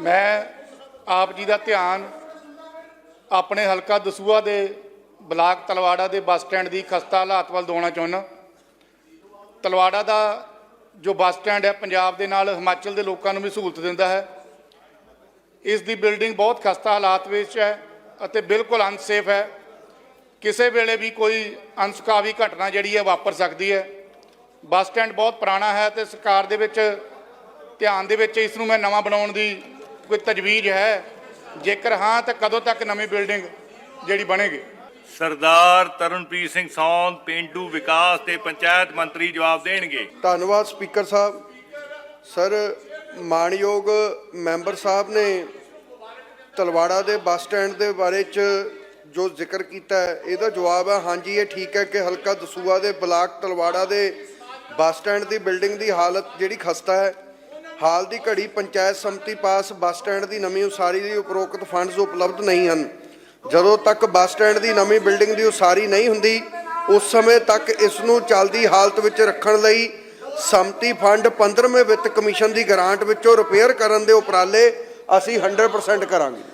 ਮੈਂ ਆਪ ਜੀ ਦਾ ਧਿਆਨ ਆਪਣੇ ਹਲਕਾ ਦਸੂਆ ਦੇ ਬਲਾਕ ਤਲਵਾੜਾ ਦੇ ਬੱਸ ਸਟੈਂਡ ਦੀ ਖਸਤਾ ਹਾਲਾਤ ਵੱਲ ਦਿਵਾਉਣਾ ਚਾਹੁੰਦਾ ਤਲਵਾੜਾ ਦਾ ਜੋ ਬੱਸ ਸਟੈਂਡ ਹੈ, ਪੰਜਾਬ ਦੇ ਨਾਲ ਹਿਮਾਚਲ ਦੇ ਲੋਕਾਂ ਨੂੰ ਵੀ ਸਹੂਲਤ ਦਿੰਦਾ ਹੈ। ਇਸ ਦੀ ਬਿਲਡਿੰਗ ਬਹੁਤ ਖਸਤਾ ਹਾਲਾਤ ਵਿੱਚ ਹੈ ਅਤੇ ਬਿਲਕੁਲ ਅਨਸੇਫ ਹੈ। ਕਿਸੇ ਵੇਲੇ ਵੀ ਕੋਈ ਅਨਸੁਖਾਵੀ ਘਟਨਾ ਜਿਹੜੀ ਹੈ, ਵਾਪਰ ਸਕਦੀ ਹੈ। ਬੱਸ ਸਟੈਂਡ ਬਹੁਤ ਪੁਰਾਣਾ ਹੈ ਤੇ ਸਰਕਾਰ ਦੇ ਵਿੱਚ ਧਿਆਨ ਦੇ ਵਿੱਚ ਇਸ ਨੂੰ ਮੈਂ ਨਵਾਂ ਬਣਾਉਣ ਦੀ ਕੋਈ ਤਜਵੀਜ਼ ਹੈ? ਜੇਕਰ ਹਾਂ ਤਾਂ ਕਦੋਂ ਤੱਕ ਨਵੀਂ ਬਿਲਡਿੰਗ ਜਿਹੜੀ ਬਣੇਗੀ? ਸਰਦਾਰ ਤਰਨਪ੍ਰੀਤ ਸਿੰਘ ਸੌਂਦ ਪਿੰਡੂ ਵਿਕਾਸ ਤੇ ਪੰਚਾਇਤ ਮੰਤਰੀ ਜਵਾਬ ਦੇਣਗੇ। ਧੰਨਵਾਦ ਸਪੀਕਰ ਸਾਹਿਬ। ਸਰ ਮਾਨਯੋਗ ਮੈਂਬਰ ਸਾਹਿਬ ਨੇ ਤਲਵਾੜਾ ਦੇ ਬੱਸ ਸਟੈਂਡ ਦੇ ਬਾਰੇ ਚ ਜੋ ਜ਼ਿਕਰ ਕੀਤਾ ਹੈ ਇਹਦਾ ਜਵਾਬ ਹੈ ਹਾਂਜੀ ਇਹ ਠੀਕ ਹੈ ਕਿ ਹਲਕਾ ਦਸੂਆ ਦੇ ਬਲਾਕ ਤਲਵਾੜਾ ਦੇ ਬੱਸ ਸਟੈਂਡ ਦੀ ਬਿਲਡਿੰਗ ਦੀ ਹਾਲਤ ਜਿਹੜੀ ਖਸਤਾ ਹੈ ਹਾਲ ਦੀ ਘੜੀ ਪੰਚਾਇਤ ਸਮਿਤੀ ਪਾਸ ਬੱਸ ਸਟੈਂਡ ਦੀ ਨਵੀਂ ਉਸਾਰੀ ਲਈ ਉਪਰੋਕਤ ਫੰਡਸ ਉਪਲਬਧ ਨਹੀਂ ਹਨ। ਜਦੋਂ ਤੱਕ ਬੱਸ ਸਟੈਂਡ ਦੀ ਨਵੀਂ ਬਿਲਡਿੰਗ ਦੀ ਉਸਾਰੀ ਨਹੀਂ ਹੁੰਦੀ, ਉਸ ਸਮੇਂ ਤੱਕ ਇਸ ਨੂੰ ਚੱਲਦੀ ਹਾਲਤ ਵਿੱਚ ਰੱਖਣ ਲਈ ਸੰਮਤੀ ਫੰਡ 15ਵੇਂ ਵਿੱਤ ਕਮਿਸ਼ਨ ਦੀ ਗ੍ਰਾਂਟ ਵਿੱਚੋਂ ਰਿਪੇਅਰ ਕਰਨ ਦੇ ਉਪਰਾਲੇ ਅਸੀਂ 100% ਕਰਾਂਗੇ।